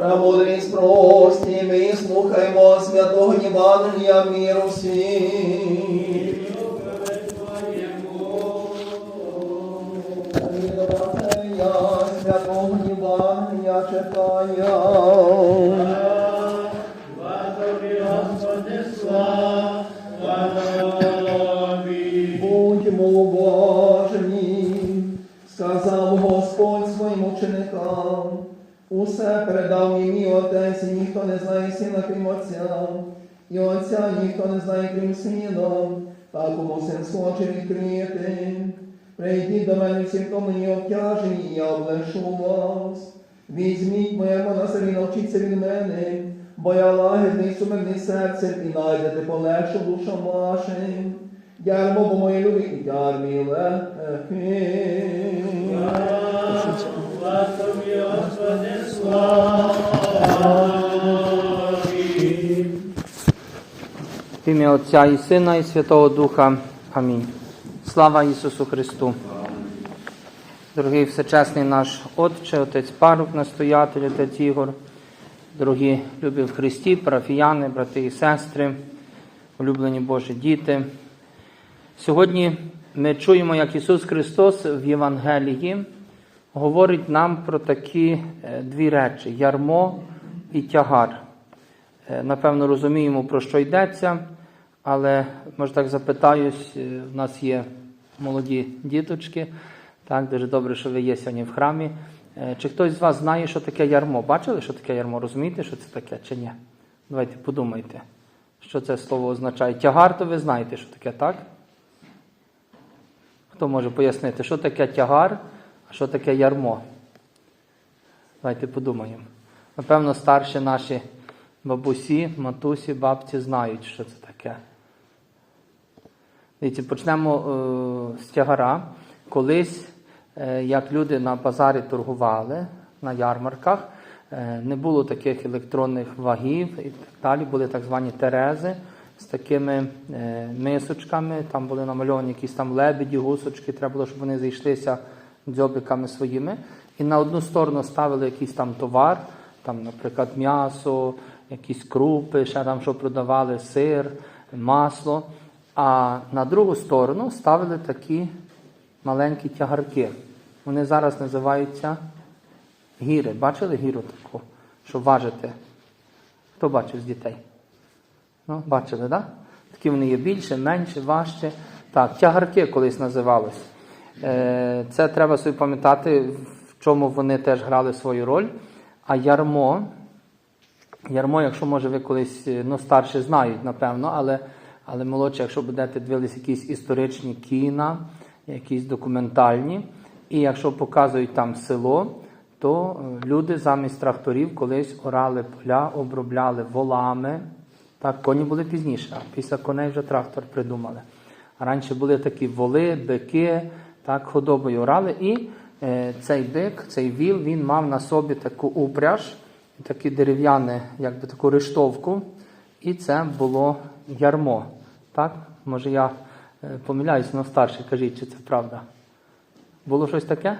Премудрість прості, ми слухаймо святого Євангелія миру всім. Я святого Євангелія читаю. Будьмо уважні, сказав Господь своїм ученикам. Усе передав мені отець, і ніхто не знає сина, крім Отця, і Отця ніхто не знає, крім сина, та кому син схоче відкрити. Прийдіть до мене всі, мені обтяжені, я облегшу вас. Візьміть моє монастирі, навчіться від мене, бо я лагідний сумирний серцем і найдете полегшу душам вашим. Ярмо, бо моє любі, ярмі легкий. В ім'я Отця і Сина, і Святого Духа. Амінь. Слава Ісусу Христу. Дорогий всечесний наш Отче, Отець Парук, настоятель, Отець Ігор, дорогі любі в Христі, парафіяни, брати і сестри, улюблені Божі діти. Сьогодні ми чуємо, як Ісус Христос в Євангелії говорить нам про такі е, дві речі: ярмо і тягар. Е, Напевно, розуміємо, про що йдеться, але може так запитаюсь, е, в нас є молоді діточки. Так, дуже добре, що ви є сьогодні в храмі. Е, Чи хтось з вас знає, що таке ярмо? Бачили, що таке ярмо? Розумієте, що це таке чи ні? Давайте подумайте, що це слово означає. Тягар, то ви знаєте, що таке, так? Хто може пояснити, що таке тягар, а що таке ярмо? Давайте подумаємо. Напевно, старші наші бабусі, матусі, бабці знають, що це таке. Дивіться, почнемо е, з тягара. Колись, е, як люди на базарі торгували на ярмарках, е, не було таких електронних вагів і так далі, були так звані терези з такими мисочками, там були намальовані якісь там лебеді, гусочки, треба було, щоб вони зайшлися дзьобиками своїми. І на одну сторону ставили якийсь там товар, там, наприклад, м'ясо, якісь крупи, ще там що продавали, сир, масло. А на другу сторону ставили такі маленькі тягарки. Вони зараз називаються гіри. Бачили гіру таку, що важите? Хто бачив з дітей? Ну, бачили, так? Да? Такі вони є більше, менше, важче. Так, тягарки колись називались. Е, Це треба собі пам'ятати, в чому вони теж грали свою роль. А ярмо, ярмо, якщо може ви колись, е, ну, старші знають, напевно, але, але молодші, якщо будете дивитися якісь історичні кіна, якісь документальні, і якщо показують там село, то е, люди замість тракторів колись орали поля, обробляли волами. Так, коні були пізніше, а після коней вже трактор придумали. А раніше були такі воли, бики, так, худобою орали. І е, цей бик, цей віл, він мав на собі таку упряж, такі дерев'яне, якби таку рештовку, і це було ярмо. Так? Може я е, помиляюсь, але старший, кажіть, чи це правда? Було щось таке?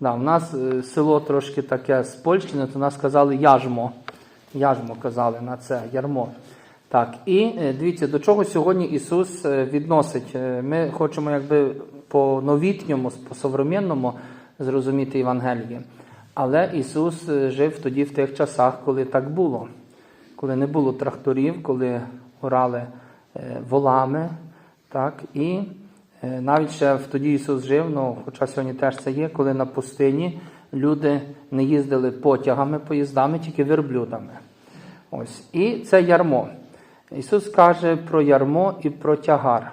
Да, у нас е, село трошки таке з Польщини, то нас казали яжмо. Яжмо казали на це ярмо. Так, і е, дивіться, до чого сьогодні Ісус відносить. Ми хочемо якби по новітньому, по современному зрозуміти Євангеліє. Але Ісус жив тоді в тих часах, коли так було, коли не було тракторів, коли орали волами. Так, і е, навіть ще в тоді Ісус жив, ну, хоча сьогодні теж це є, коли на пустині люди не їздили потягами, поїздами, тільки верблюдами. Ось. І це ярмо. Ісус каже про ярмо і про тягар.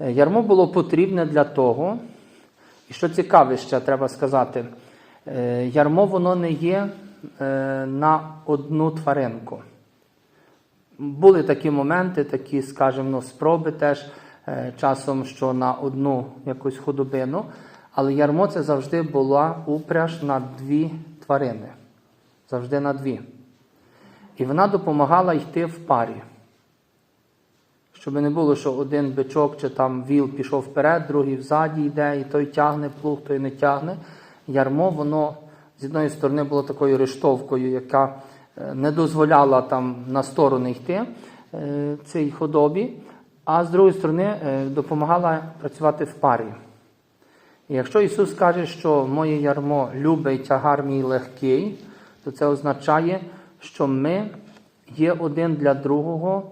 Е, Ярмо було потрібне для того, і що цікаве ще треба сказати, е, ярмо воно не є е, на одну тваринку. Були такі моменти, такі, скажімо, спроби теж е, часом, що на одну якусь худобину, але ярмо це завжди була упряж на дві тварини. Завжди на дві. І вона допомагала йти в парі. Щоб не було, що один бичок чи там віл пішов вперед, другий взаді йде, і той тягне плуг, той не тягне. Ярмо воно з одної сторони було такою рештовкою, яка не дозволяла там на сторони йти е, цій худобі, а з другої сторони е, допомагала працювати в парі. І якщо Ісус каже, що моє ярмо любе і тягар мій легкий, то це означає, що ми є один для другого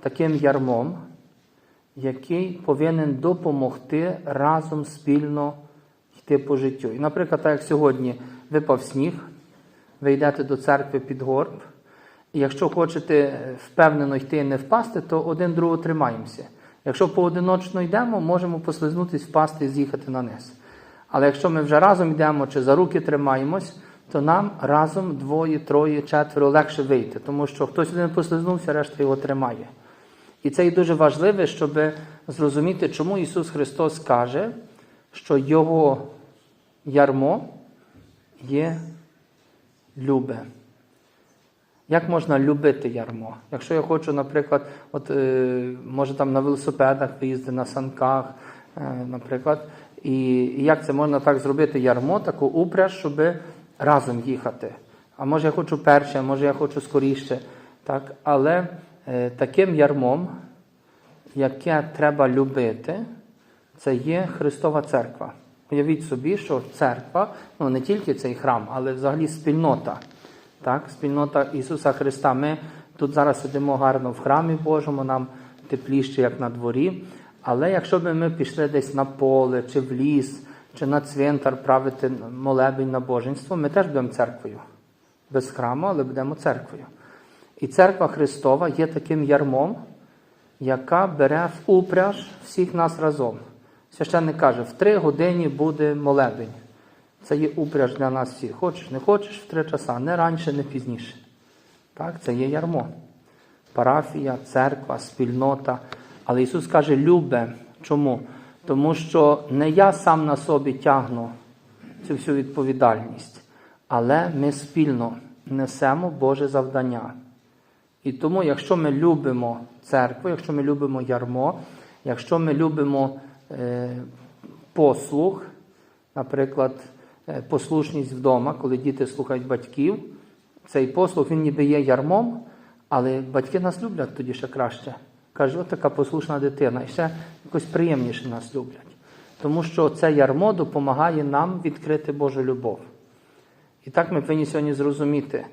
таким ярмом, який повинен допомогти разом спільно йти по життю. І, наприклад, так як сьогодні випав сніг, ви йдете до церкви під горб, і якщо хочете впевнено йти і не впасти, то один другого тримаємося. Якщо поодиночно йдемо, можемо послизнутися, впасти і з'їхати на низ. Але якщо ми вже разом йдемо чи за руки тримаємось, то нам разом двоє, троє, четверо легше вийти, тому що хтось один послизнувся, решта його тримає. І це і дуже важливо, щоб зрозуміти, чому Ісус Христос каже, що Його ярмо є любе. Як можна любити ярмо? Якщо я хочу, наприклад, от, е, може там на велосипедах виїздити, на санках, е, наприклад, і, і як це можна так зробити ярмо, таку упряж, щоб разом їхати? А може я хочу перше, а може я хочу скоріше. Так? Але е, таким ярмом, яке треба любити, це є Христова церква. Уявіть собі, що церква, ну не тільки цей храм, але взагалі спільнота. Так, спільнота Ісуса Христа. Ми тут зараз сидимо гарно в храмі Божому, нам тепліше, як на дворі. Але якщо б ми пішли десь на поле, чи в ліс, чи на цвинтар правити молебень на боженство, ми теж будемо церквою. Без храму, але будемо церквою. І церква Христова є таким ярмом, яка бере в упряж всіх нас разом. Священник каже, в три години буде молебень. Це є упряж для нас всіх. Хочеш, не хочеш в три часа, не раніше, не пізніше. Так, це є ярмо. Парафія, церква, спільнота. Але Ісус каже, любе. Чому? Тому що не я сам на собі тягну цю всю відповідальність, але ми спільно несемо Боже завдання. І тому, якщо ми любимо церкву, якщо ми любимо ярмо, якщо ми любимо послуг, наприклад, е, послушність вдома, коли діти слухають батьків, цей послуг він ніби є ярмом, але батьки нас люблять тоді ще краще. Кажуть, от така послушна дитина, і ще якось приємніше нас люблять. Тому що це ярмо допомагає нам відкрити Божу любов. І так ми повинні сьогодні зрозуміти,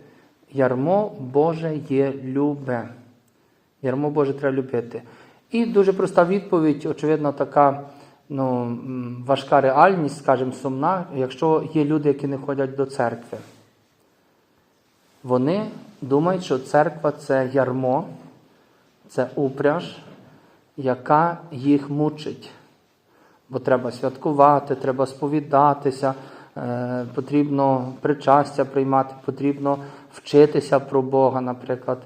ярмо Боже є любе. Ярмо Боже треба любити. І дуже проста відповідь, очевидно, така ну, важка реальність, скажімо, сумна, якщо є люди, які не ходять до церкви. Вони думають, що церква це ярмо, це упряж, яка їх мучить. Бо треба святкувати, треба сповідатися, е, потрібно причастя приймати, потрібно вчитися про Бога, наприклад,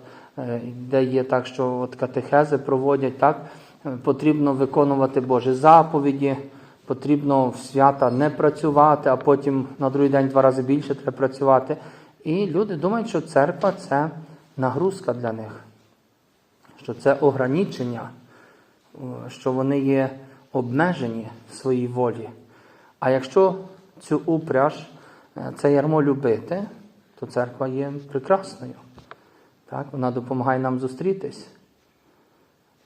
де є так, що от катехези проводять, так, Е, потрібно виконувати Божі заповіді, потрібно в свята не працювати, а потім на другий день два рази більше треба працювати. І люди думають, що церква це нагрузка для них, що це ограничення, що вони є обмежені в своїй волі. А якщо цю упряж, е, це ярмо любити, то церква є прекрасною. Так? Вона допомагає нам зустрітись.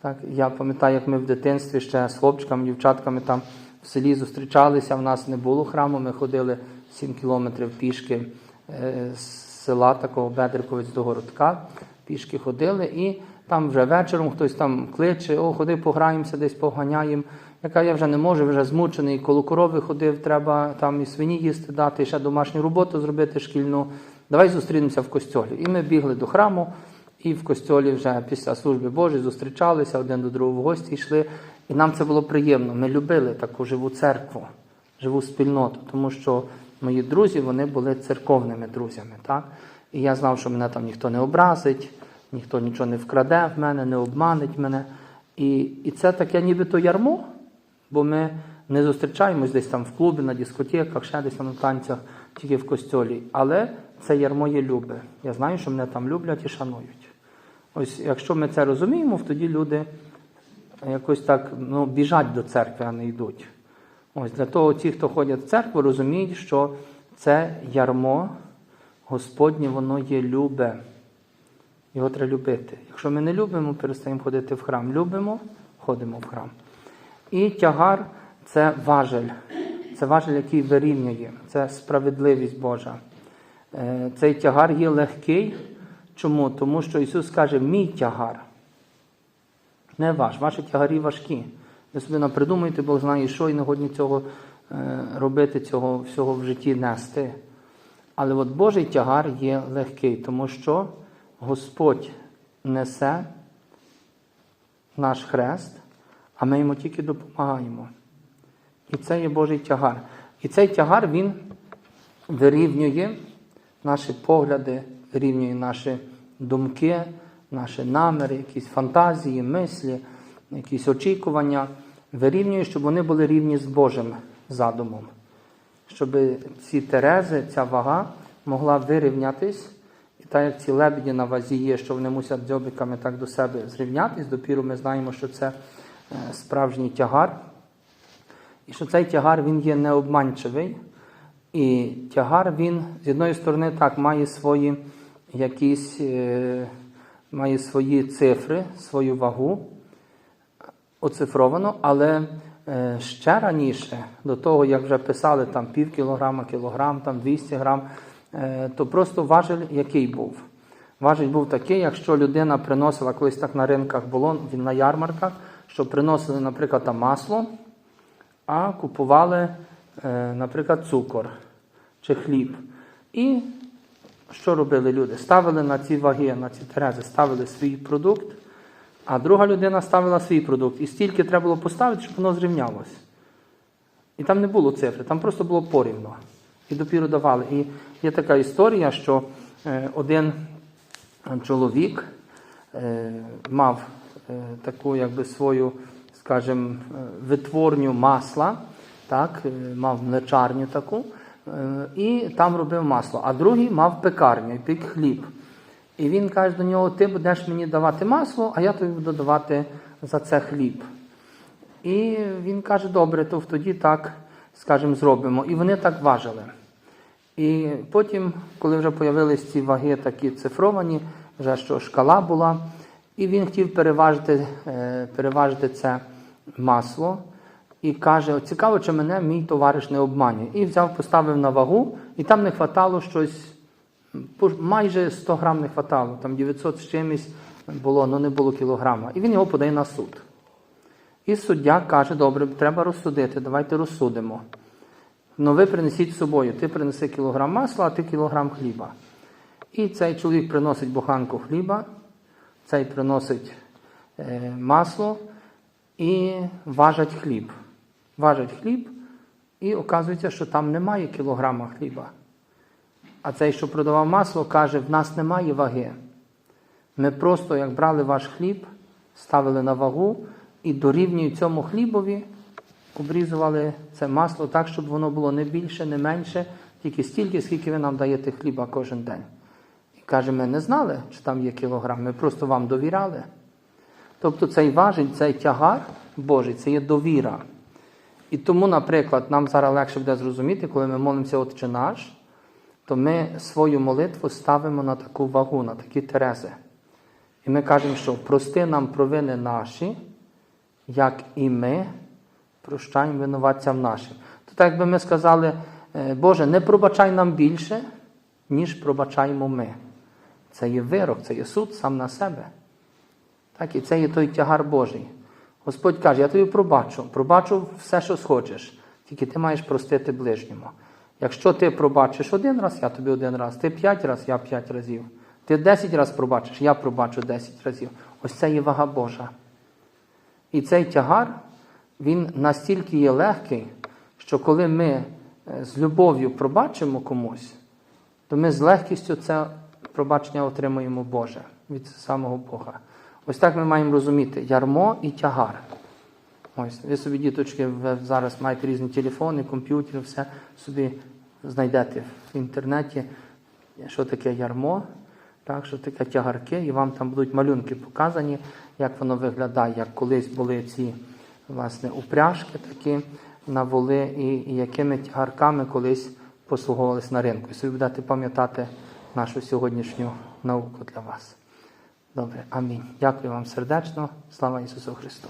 Так, я пам'ятаю, як ми в дитинстві ще з хлопчиками, дівчатками там в селі зустрічалися. В нас не було храму. Ми ходили 7 кілометрів пішки е, з села такого Бедриковець до городка. Пішки ходили, і там вже вечором хтось там кличе, о, ходи, пограємося, десь поганяємо. Яка я вже не можу, вже змучений, коло корови ходив, треба там і свині їсти дати, і ще домашню роботу зробити шкільну. Давай зустрінемося в костьолі. І ми бігли до храму. І в костьолі вже після служби Божої зустрічалися, один до другого в гості йшли. І нам це було приємно. Ми любили таку живу церкву, живу спільноту, тому що мої друзі вони були церковними друзями. Так? І я знав, що мене там ніхто не образить, ніхто нічого не вкраде в мене, не обманить мене. І, і це таке нібито ярмо, бо ми не зустрічаємось десь там в клубі, на дискотеках, ще десь на танцях, тільки в костьолі. Але це ярмо є любе. Я знаю, що мене там люблять і шанують. Ось якщо ми це розуміємо, тоді люди якось так ну, біжать до церкви, а не йдуть. Ось для того ті, хто ходять в церкву, розуміють, що це ярмо Господнє, воно є любе. Його треба любити. Якщо ми не любимо, перестаємо ходити в храм. Любимо, ходимо в храм. І тягар це важель. Це важель, який вирівнює. Це справедливість Божа. Е, Цей тягар є легкий. Чому? Тому що Ісус каже, мій тягар. Не ваш, ваші тягарі важкі. Ви собі напридумуєте, Бог знає, що і не годні цього е, робити, цього всього в житті нести. Але от Божий тягар є легкий, тому що Господь несе наш хрест, а ми йому тільки допомагаємо. І це є Божий тягар. І цей тягар він вирівнює наші погляди, вирівнює наші думки, наші наміри, якісь фантазії, мислі, якісь очікування. Вирівнює, щоб вони були рівні з Божим задумом. Щоб ці терези, ця вага могла вирівнятись. І так як ці лебеді на вазі є, що вони мусять дзьобиками так до себе зрівнятись, допіру ми знаємо, що це е, справжній тягар. І що цей тягар він є необманчивий. І тягар він, з одної сторони, так, має свої якісь е, має свої цифри, свою вагу оцифровано, але е, ще раніше, до того, як вже писали там пів кілограма, кілограм, там 200 грам, е, то просто важель який був? Важель був такий, якщо людина приносила, колись так на ринках було, він на ярмарках, що приносили, наприклад, там масло, а купували, наприклад, цукор чи хліб. І що робили люди? Ставили на ці ваги, на ці терези, ставили свій продукт, а друга людина ставила свій продукт. І стільки треба було поставити, щоб воно зрівнялось. І там не було цифри, там просто було порівно. І допіру давали. І є така історія, що е, один чоловік е, мав е, таку якби свою, скажімо, е, витворню масла, так, е, мав млечарню таку, е, і там робив масло. А другий мав пекарню, і пік хліб. І він каже до нього: ти будеш мені давати масло, а я тобі буду давати за це хліб. І він каже, добре, то тоді так, скажімо, зробимо. І вони так важили. І потім, коли вже з'явились ці ваги такі цифровані, вже що шкала була, і він хотів переважити, е, переважити це масло. І каже: «От цікаво, чи мене мій товариш не обманює. І взяв, поставив на вагу, і там не хватало щось, майже 100 грам не хватало, там 900 з чимось було, але не було кілограма. І він його подає на суд. І суддя каже: добре, треба розсудити, давайте розсудимо. Ну ви принесіть з собою, ти принеси кілограм масла, а ти кілограм хліба. І цей чоловік приносить буханку хліба, цей приносить е, масло і важать хліб. Важать хліб, і оказується, що там немає кілограма хліба. А цей, що продавав масло, каже, в нас немає ваги. Ми просто, як брали ваш хліб, ставили на вагу і дорівнює цьому хлібові, обрізували це масло так, щоб воно було не більше, не менше, тільки стільки, скільки ви нам даєте хліба кожен день. І каже, ми не знали, чи там є кілограм, ми просто вам довіряли. Тобто цей важіль, цей тягар Божий, це є довіра. І тому, наприклад, нам зараз легше буде зрозуміти, коли ми молимося Отче наш, то ми свою молитву ставимо на таку вагу, на такі терези. І ми кажемо, що прости нам провини наші, як і ми прощаємо винуватцям нашим. То так якби ми сказали, е, Боже, не пробачай нам більше, ніж пробачаємо ми. Це є вирок, це є суд сам на себе. Так, і це є той тягар Божий. Господь каже, я тобі пробачу, пробачу все, що схочеш, тільки ти маєш простити ближньому. Якщо ти пробачиш один раз, я тобі один раз, ти п'ять разів, я п'ять разів. Ти десять разів пробачиш, я пробачу десять разів. Ось це є вага Божа. І цей тягар, він настільки є легкий, що коли ми е, з любов'ю пробачимо комусь, то ми з легкістю це пробачення отримуємо Боже від самого Бога. Ось так ми маємо розуміти ярмо і тягар. Ось, ви собі, діточки, ви зараз маєте різні телефони, комп'ютери, все собі знайдете в інтернеті, що таке ярмо, так, що таке тягарки, і вам там будуть малюнки показані, як воно виглядає, як колись були ці власне, упряжки такі на воли, і, і якими тягарками колись послуговувалися на ринку. І собі будете пам'ятати нашу сьогоднішню науку для вас. Добре, амінь. Дякую вам сердечно. Слава Ісусу Христу.